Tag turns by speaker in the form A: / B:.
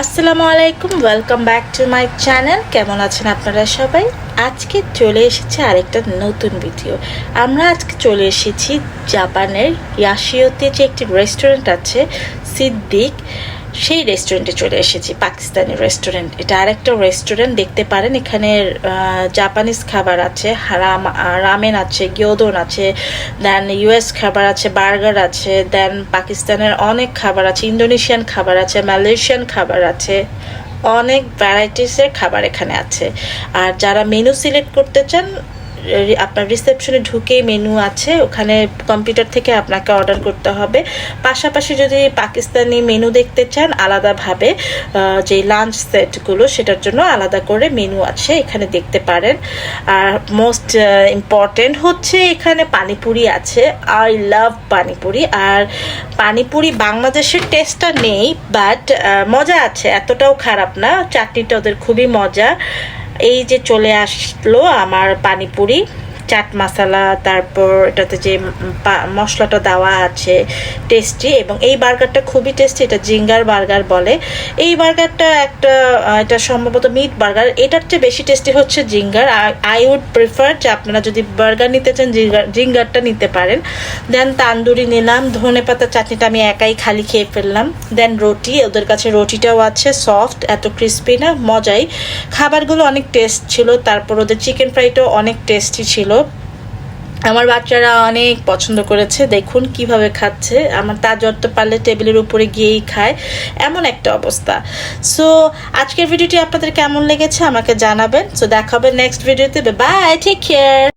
A: আসসালামু আলাইকুম welcome back to my channel কেমন আছেন আপনারা সবাই? আজকে চলে এসেছে আরেকটা নতুন ভিডিও আমরা আজকে চলে এসেছি জাপানের ইয়াশিওতে যে একটি রেস্টুরেন্ট আছে, সিদ্দিক। সেই রেস্টুরেন্টে চলে এসেছি, পাকিস্তানি রেস্টুরেন্ট এটা আরেকটা রেস্টুরেন্ট দেখতে পারেন এখানে জাপানিজ খাবার আছে রাম রামেন আছে, গিয়োদন আছে দেন ইউএস খাবার আছে, বার্গার আছে দেন পাকিস্তানের অনেক খাবার আছে, ইন্দোনেশিয়ান খাবার আছে, মালয়েশিয়ান খাবার আছে, অনেক ভ্যারাইটিসের খাবার এখানে আছে। আর যারা মেনু সিলেক্ট করতে চান আপনার রিসেপশনে ঢুকেই মেনু আছে, ওখানে কম্পিউটার থেকে আপনাকে অর্ডার করতে হবে। পাশাপাশি যদি পাকিস্তানি মেনু দেখতে চান, আলাদাভাবে যে লাঞ্চ সেটগুলো সেটার জন্য আলাদা করে মেনু আছে, এখানে দেখতে পারেন। আর মোস্ট ইম্পর্টেন্ট হচ্ছে এখানে পানিপুরি আছে। I love panipuri. আর পানিপুরি বাংলাদেশের টেস্টটা নেই বাট মজা আছে। এতটাও খারাপ না। চাটনিটা ওদের খুবই মজা এই যে চলে আসলো আমার পানিপুরি। চাট মশলা, তারপর এটাতে যে মশলাটা দেওয়া আছে টেস্টি এবং এই বার্গারটা খুবই টেস্টি এটা জিঙ্গার বার্গার বলে। এই বার্গারটা একটা এটা সম্ভবত মিট বার্গার। এটার চেয়ে বেশি টেস্টি হচ্ছে জিঙ্গার। আই উড প্রিফার যে আপনারা যদি বার্গার নিতে চান জিঙ্গার জিঙ্গারটা নিতে পারেন। দেন তান্দুরি নিলাম, ধনে পাতা চাটনিটা আমি একাই খালি খেয়ে ফেললাম। দেন রুটি, ওদের কাছে রুটিটাও আছে সফট এত ক্রিস্পি না, মজাই। খাবারগুলো অনেক টেস্ট ছিল, তারপর ওদের চিকেন ফ্রাইটাও অনেক টেস্টি ছিল। আমার বাচ্চারা অনেক পছন্দ করেছে। দেখুন কীভাবে খাচ্ছে। আমার তা তো পারলে টেবিলের উপরে গিয়েই খায়। এমন একটা অবস্থা। সো আজকের ভিডিওটি আপনাদের কেমন লেগেছে আমাকে জানাবেন। সো দেখা হবে নেক্সট ভিডিওতে বাই টেক কেয়ার